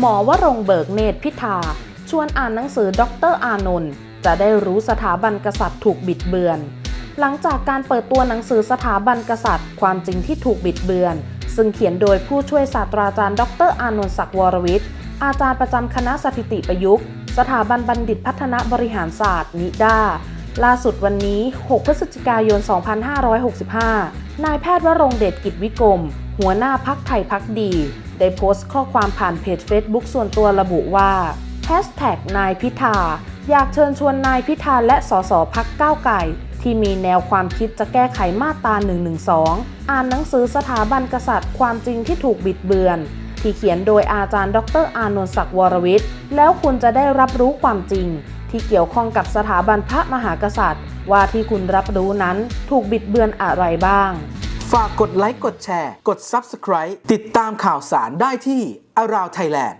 หมอวรงเบิกเนตรพิธา ชวนอ่านหนังสือดรอานนท์จะได้รู้สถาบันกษัตริย์ถูกบิดเบือน หลังจากการเปิดตัวหนังสือสถาบันกษัตริย์ ความจริงที่ถูกบิดเบือน ซึ่งเขียนโดยผู้ช่วยศาสตราจารย์ ดรอานนท์ศักดิ์วรวิทย์อาจารย์ประจำคณะสถิติประยุกต์ สถาบันบัณฑิตพัฒนาบริหารศาสตร์ นิด้าล่าสุดวันนี้ 6 พฤศจิกายน 2565 นายแพทย์วรงเดชกิจวิกรม หัวหน้าพักไทยพักดี ได้โพสต์ข้อความผ่านเพจ Facebook ส่วนตัวระบุว่า Hashtag นายพิธา อยากเชิญชวนนายพิธาและสสพักก้าวไก่ ที่มีแนวความคิดจะแก้ไขมาตรา 112 อ่านหนังสือสถาบันกษัตริย์ความจริงที่ถูกบิดเบือน ที่เขียนโดยอาจารย์ ดรอานนท์ศักดิ์วรวิทย์ แล้วคุณจะได้รับรู้ความจริง ที่เกี่ยวข้องกับสถาบันพระมหากษัตริย์ ว่าที่คุณรับรู้นั้นถูกบิดเบือนอะไรบ้างากกดไลค์กดแชร์ กด Subscribe ติดตามข่าวสารได้ที่ Around Thailand